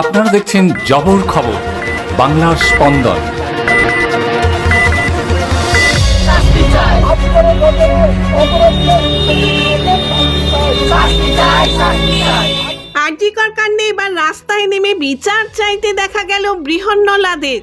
আপনারা দেখছেন জবর খবর, বাংলার স্পন্দন। আরজিকর কাণ্ডে এবার রাস্তায় নেমে বিচার চাইতে দেখা গেল বৃহন্নলাদের।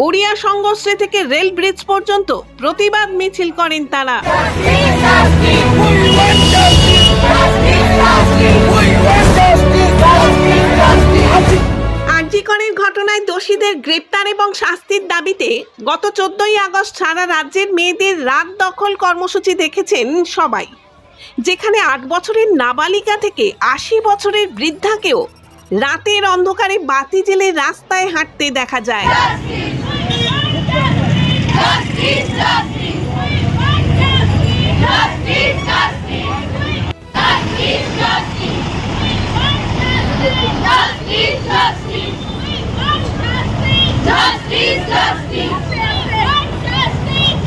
গড়িয়া সংঘর্ষে থেকে রেল ব্রিজ পর্যন্ত প্রতিবাদ মিছিল করেন তারা। গত চোদ্দই আগস্ট সারা রাজ্যের মেয়েদের রাত দখল কর্মসূচি দেখেছেন সবাই যেখানে আট বছরের নাবালিকা থেকে আশি বছরের বৃদ্ধাকেও রাতের অন্ধকারে বাতি জেলে রাস্তায় হাঁটতে দেখা যায়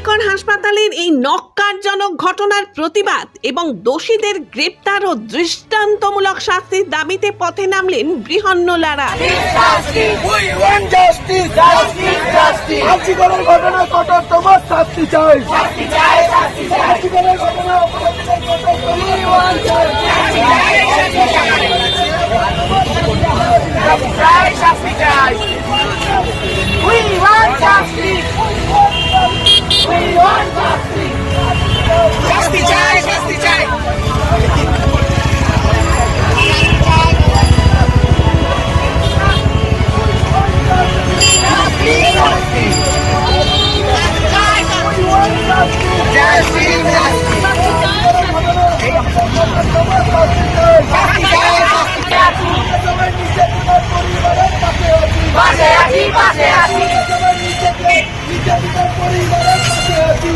এবার হাসপাতালের এই নক্কারজনক ঘটনার প্রতিবাদ এবং দোষীদের গ্রেপ্তার ও দৃষ্টান্তমূলক শাস্তির দাবিতে পথে নামলেন বৃহন্নলারা ঘটনা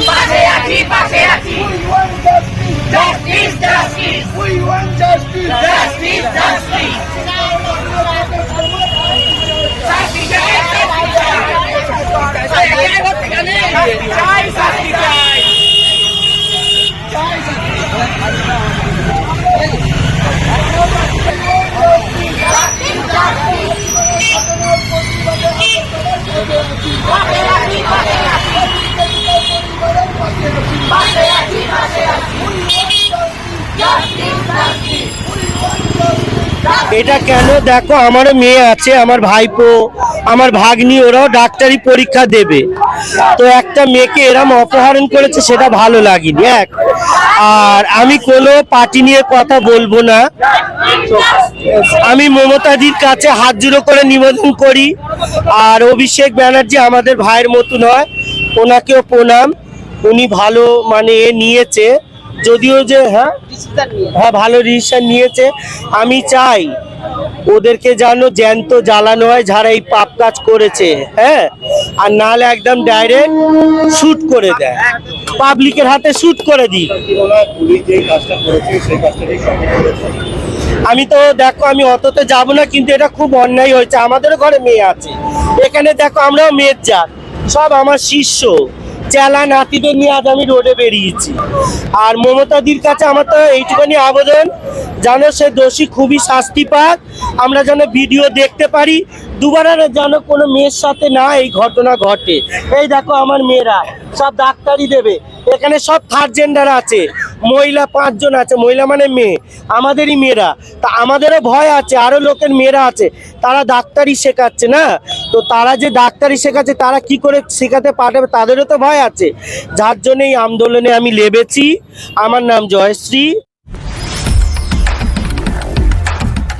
পাশে আছি পাশে আছি justice justice we want justice justice justice চাই শাস্তি চাই এটা কেন? দেখো আমারও মেয়ে আছে, আমার ভাইপো, আমার ভাগ্নি, ওরাও ডাক্তারি পরীক্ষা দেবে। তো একটা মেয়েকে এরম অপহরণ করেছে, সেটা ভালো লাগেনি, এক। আর আমি কোনো পার্টি নিয়ে কথা বলব না। আমি মমতাদির কাছে হাত জুড়ো করে নিবেদন করি। আর অভিষেক ব্যানার্জি আমাদের ভাইয়ের মতন হয় ওনাকেও প্রণাম। উনি ভালো মানে নিয়েছে। যদিও যে হ্যাঁ? হ্যাঁ ভালো ডিসিশন নিয়েছে। আমি চাই ওদেরকে যেন জ্যান্ত জ্বালানো হয়, যারা এই পাপ কাজ করেছে হ্যাঁ? আর নাহলে একদম ডাইরেক্ট শুট করে দেয়। পাবলিকের হাতে শুট করে দিই। আমি তো, দেখো, আমি অততে যাব না, কিন্তু এটা খুব অন্যায় হয়েছে। আমাদেরও ঘরে মেয়ে আছে। এখানে দেখো, আমরাও মেয়ের জাত। সব আমার শিষ্য। চেলা নাতিদের নিয়ে আজ আমি রোডে বেরিয়েছি। আর মমতাদির কাছে আমার তো এইটুখানি আবেদন যেন সে দোষী খুবই শাস্তি পাক আমরা যেন ভিডিও দেখতে পারি দুবার যেন কোনো মেয়ের সাথে না এই ঘটনা ঘটে। এই দেখো আমার মেয়েরা, সব ডাক্তারি দেবে। এখানে সব থার্ড জেন্ডার আছে। মহিলা পাঁচজন আছে, মহিলা মানে মেয়ে। আমাদেরই মেয়েরা। তা আমাদেরও ভয় আছে আরও লোকের মেয়েরা আছে। তারা ডাক্তারি শেখাচ্ছে না? তো তারা যে ডাক্তারি শেখাচ্ছে, তারা কি করে শেখাতে পাঠাবে তাদেরও তো ভয় আছে। যার জন্য এই আন্দোলনে আমি লেবেছি। আমার নাম জয়শ্রী।